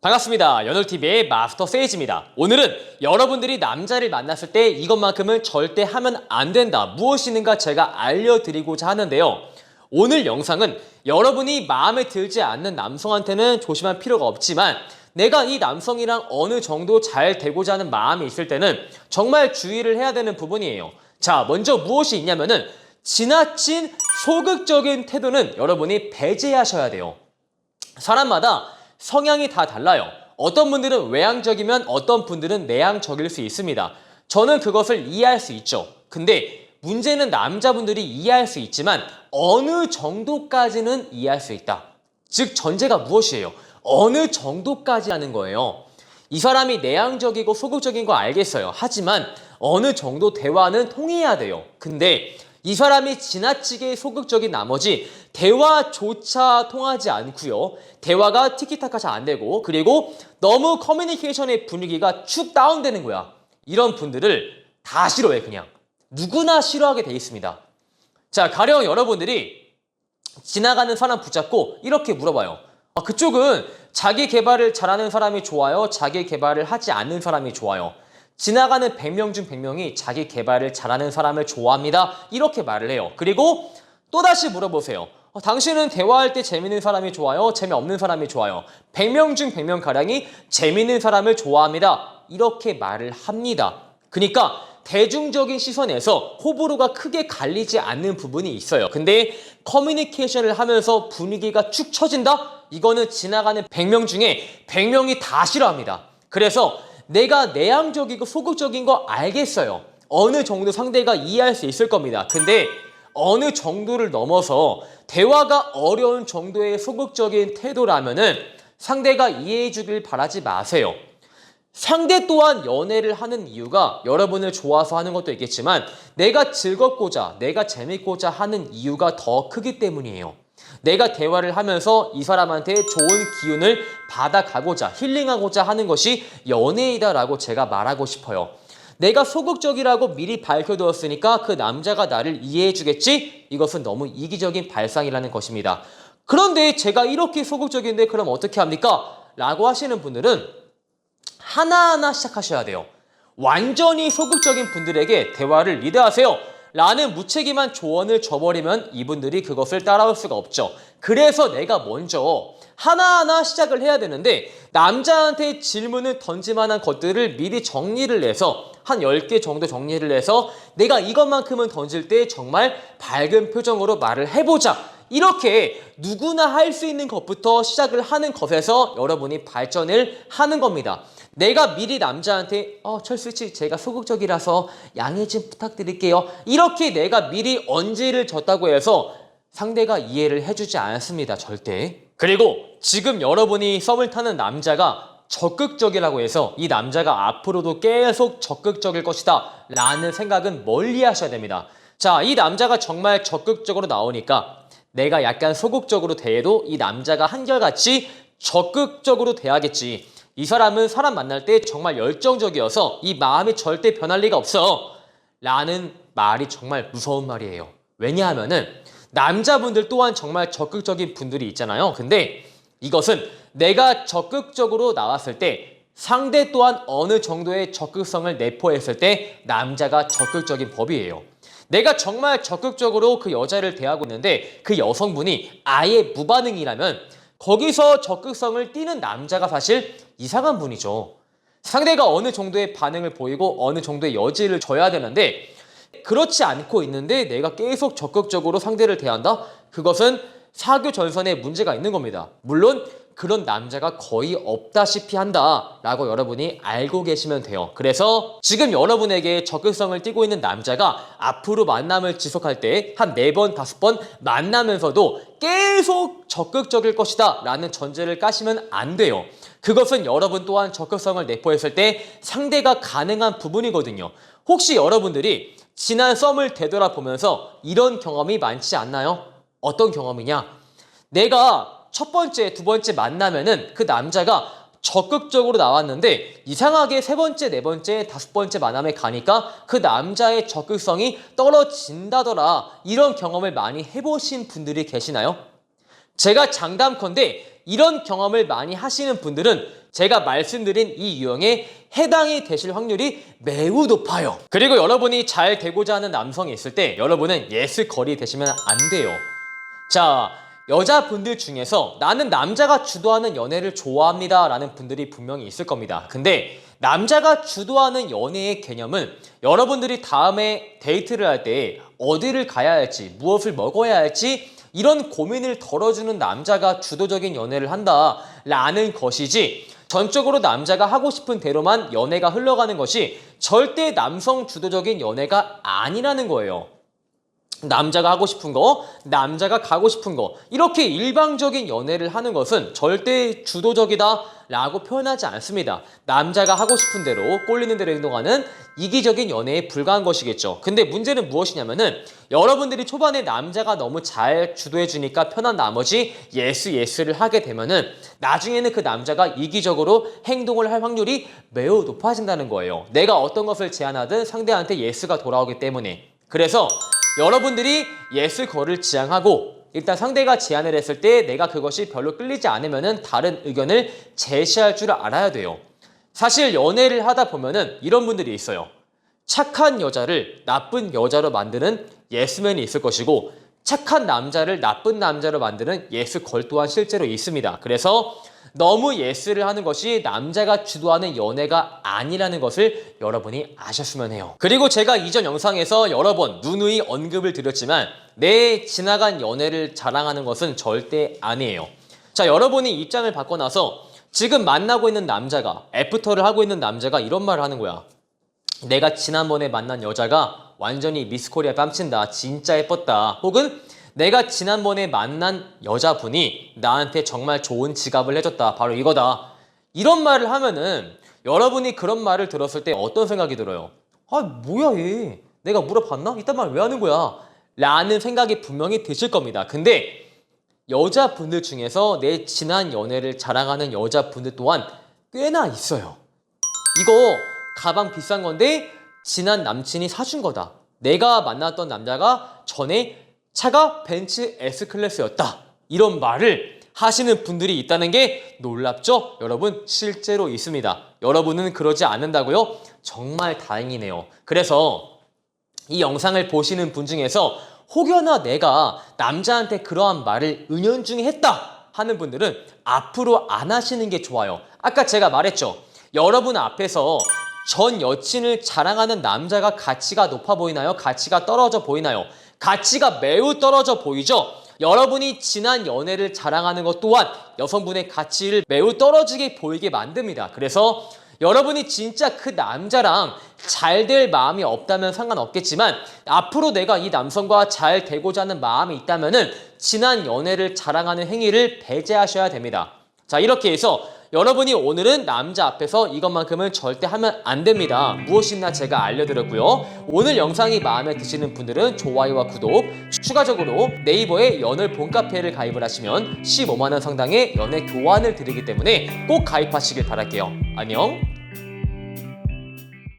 반갑습니다. 연월TV의 마스터 세이지입니다. 오늘은 여러분들이 남자를 만났을 때 이것만큼은 절대 하면 안 된다. 무엇이 있는가 제가 알려드리고자 하는데요. 오늘 영상은 여러분이 마음에 들지 않는 남성한테는 조심할 필요가 없지만 내가 이 남성이랑 어느 정도 잘 되고자 하는 마음이 있을 때는 정말 주의를 해야 되는 부분이에요. 자, 먼저 무엇이 있냐면은 지나친 소극적인 태도는 여러분이 배제하셔야 돼요. 사람마다 성향이 다 달라요. 어떤 분들은 외향적이면 어떤 분들은 내향적일 수 있습니다. 저는 그것을 이해할 수 있죠. 근데 문제는 남자분들이 이해할 수 있지만 어느 정도까지는 이해할 수 있다. 즉 전제가 무엇이에요? 어느 정도까지 하는 거예요. 이 사람이 내향적이고 소극적인 거 알겠어요. 하지만 어느 정도 대화는 통해야 돼요. 근데 이 사람이 지나치게 소극적인 나머지 대화조차 통하지 않고요. 대화가 티키타카 잘 안 되고 그리고 너무 커뮤니케이션의 분위기가 축 다운되는 거야. 이런 분들을 다 싫어해 그냥. 누구나 싫어하게 돼 있습니다. 자, 가령 여러분들이 지나가는 사람 붙잡고 이렇게 물어봐요. 아, 그쪽은 자기 개발을 잘하는 사람이 좋아요? 자기 개발을 하지 않는 사람이 좋아요? 지나가는 100명 중 100명이 자기 개발을 잘하는 사람을 좋아합니다. 이렇게 말을 해요. 그리고 또다시 물어보세요. 어, 당신은 대화할 때 재밌는 사람이 좋아요? 재미없는 사람이 좋아요? 100명 중 100명 가량이 재밌는 사람을 좋아합니다. 이렇게 말을 합니다. 그러니까 대중적인 시선에서 호불호가 크게 갈리지 않는 부분이 있어요. 근데 커뮤니케이션을 하면서 분위기가 축 처진다? 이거는 지나가는 100명 중에 100명이 다 싫어합니다. 그래서 내가 내향적이고 소극적인 거 알겠어요. 어느 정도 상대가 이해할 수 있을 겁니다. 근데 어느 정도를 넘어서 대화가 어려운 정도의 소극적인 태도라면은 상대가 이해해 주길 바라지 마세요. 상대 또한 연애를 하는 이유가 여러분을 좋아서 하는 것도 있겠지만 내가 즐겁고자, 내가 재밌고자 하는 이유가 더 크기 때문이에요. 내가 대화를 하면서 이 사람한테 좋은 기운을 받아가고자, 힐링하고자 하는 것이 연애이다라고 제가 말하고 싶어요. 내가 소극적이라고 미리 밝혀두었으니까 그 남자가 나를 이해해 주겠지? 이것은 너무 이기적인 발상이라는 것입니다. 그런데 제가 이렇게 소극적인데 그럼 어떻게 합니까? 라고 하시는 분들은 하나하나 시작하셔야 돼요. 완전히 소극적인 분들에게 대화를 리드하세요. 라는 무책임한 조언을 줘버리면 이분들이 그것을 따라올 수가 없죠. 그래서 내가 먼저 하나하나 시작을 해야 되는데 남자한테 질문을 던질만한 것들을 미리 정리를 해서 한 10개 정도 정리를 해서 내가 이것만큼은 던질 때 정말 밝은 표정으로 말을 해보자. 이렇게 누구나 할 수 있는 것부터 시작을 하는 것에서 여러분이 발전을 하는 겁니다. 내가 미리 남자한테 어 철수 씨 제가 소극적이라서 양해 좀 부탁드릴게요. 이렇게 내가 미리 언지를 줬다고 해서 상대가 이해를 해주지 않습니다. 절대. 그리고 지금 여러분이 썸을 타는 남자가 적극적이라고 해서 이 남자가 앞으로도 계속 적극적일 것이다 라는 생각은 멀리 하셔야 됩니다. 자, 이 남자가 정말 적극적으로 나오니까 내가 약간 소극적으로 대해도 이 남자가 한결같이 적극적으로 대하겠지. 이 사람은 사람 만날 때 정말 열정적이어서 이 마음이 절대 변할 리가 없어. 라는 말이 정말 무서운 말이에요. 왜냐하면은 남자분들 또한 정말 적극적인 분들이 있잖아요. 근데 이것은 내가 적극적으로 나왔을 때 상대 또한 어느 정도의 적극성을 내포했을 때 남자가 적극적인 법이에요. 내가 정말 적극적으로 그 여자를 대하고 있는데 그 여성분이 아예 무반응이라면 거기서 적극성을 띠는 남자가 사실 이상한 분이죠. 상대가 어느 정도의 반응을 보이고 어느 정도의 여지를 줘야 되는데 그렇지 않고 있는데 내가 계속 적극적으로 상대를 대한다? 그것은 사교 전선에 문제가 있는 겁니다. 물론 그런 남자가 거의 없다시피 한다라고 여러분이 알고 계시면 돼요. 그래서 지금 여러분에게 적극성을 띠고 있는 남자가 앞으로 만남을 지속할 때 한 네 번, 다섯 번 만나면서도 계속 적극적일 것이다 라는 전제를 까시면 안 돼요. 그것은 여러분 또한 적극성을 내포했을 때 상대가 가능한 부분이거든요. 혹시 여러분들이 지난 썸을 되돌아보면서 이런 경험이 많지 않나요? 어떤 경험이냐? 내가 첫 번째, 두 번째 만나면은 그 남자가 적극적으로 나왔는데 이상하게 세 번째, 네 번째, 다섯 번째 만남에 가니까 그 남자의 적극성이 떨어진다더라. 이런 경험을 많이 해보신 분들이 계시나요? 제가 장담컨대 이런 경험을 많이 하시는 분들은 제가 말씀드린 이 유형에 해당이 되실 확률이 매우 높아요. 그리고 여러분이 잘 되고자 하는 남성이 있을 때 여러분은 예스 거리 되시면 안 돼요. 자, 여자분들 중에서 나는 남자가 주도하는 연애를 좋아합니다 라는 분들이 분명히 있을 겁니다. 근데 남자가 주도하는 연애의 개념은 여러분들이 다음에 데이트를 할 때 어디를 가야 할지, 무엇을 먹어야 할지 이런 고민을 덜어주는 남자가 주도적인 연애를 한다 라는 것이지 전적으로 남자가 하고 싶은 대로만 연애가 흘러가는 것이 절대 남성 주도적인 연애가 아니라는 거예요. 남자가 하고 싶은 거, 남자가 가고 싶은 거, 이렇게 일방적인 연애를 하는 것은 절대 주도적이다 라고 표현하지 않습니다. 남자가 하고 싶은 대로, 꼴리는 대로 행동하는 이기적인 연애에 불과한 것이겠죠. 근데 문제는 무엇이냐면은 여러분들이 초반에 남자가 너무 잘 주도해주니까 편한 나머지 예스, 예스를 하게 되면은 나중에는 그 남자가 이기적으로 행동을 할 확률이 매우 높아진다는 거예요. 내가 어떤 것을 제안하든 상대한테 예스가 돌아오기 때문에. 그래서 여러분들이 예스 거를 지향하고 일단 상대가 제안을 했을 때 내가 그것이 별로 끌리지 않으면은 다른 의견을 제시할 줄 알아야 돼요. 사실 연애를 하다 보면은 이런 분들이 있어요. 착한 여자를 나쁜 여자로 만드는 예스맨이 있을 것이고 착한 남자를 나쁜 남자로 만드는 예스 걸 또한 실제로 있습니다. 그래서 너무 예스를 하는 것이 남자가 주도하는 연애가 아니라는 것을 여러분이 아셨으면 해요. 그리고 제가 이전 영상에서 여러 번 누누이 언급을 드렸지만 내 지나간 연애를 자랑하는 것은 절대 아니에요. 자, 여러분이 입장을 바꿔놔서 지금 만나고 있는 남자가 애프터를 하고 있는 남자가 이런 말을 하는 거야. 내가 지난번에 만난 여자가 완전히 미스코리아 뺨친다. 진짜 예뻤다. 혹은 내가 지난번에 만난 여자분이 나한테 정말 좋은 지갑을 해줬다. 바로 이거다. 이런 말을 하면은 여러분이 그런 말을 들었을 때 어떤 생각이 들어요? 아, 뭐야, 얘. 내가 물어봤나? 이딴 말 왜 하는 거야? 라는 생각이 분명히 드실 겁니다. 근데 여자분들 중에서 내 지난 연애를 자랑하는 여자분들 또한 꽤나 있어요. 이거 가방 비싼 건데 지난 남친이 사준 거다. 내가 만났던 남자가 전에 차가 벤츠 S클래스였다. 이런 말을 하시는 분들이 있다는 게 놀랍죠? 여러분, 실제로 있습니다. 여러분은 그러지 않는다고요? 정말 다행이네요. 그래서 이 영상을 보시는 분 중에서 혹여나 내가 남자한테 그러한 말을 은연중에 했다 하는 분들은 앞으로 안 하시는 게 좋아요. 아까 제가 말했죠. 여러분 앞에서 전 여친을 자랑하는 남자가 가치가 높아 보이나요? 가치가 떨어져 보이나요? 가치가 매우 떨어져 보이죠? 여러분이 지난 연애를 자랑하는 것 또한 여성분의 가치를 매우 떨어지게 보이게 만듭니다. 그래서 여러분이 진짜 그 남자랑 잘 될 마음이 없다면 상관없겠지만 앞으로 내가 이 남성과 잘 되고자 하는 마음이 있다면 은 지난 연애를 자랑하는 행위를 배제하셔야 됩니다. 자, 이렇게 해서 여러분이 오늘은 남자 앞에서 이것만큼은 절대 하면 안 됩니다. 무엇이나 제가 알려드렸고요. 오늘 영상이 마음에 드시는 분들은 좋아요와 구독, 추가적으로 네이버에 연을 본카페를 가입을 하시면 15만원 상당의 연애 교환을 드리기 때문에 꼭 가입하시길 바랄게요. 안녕!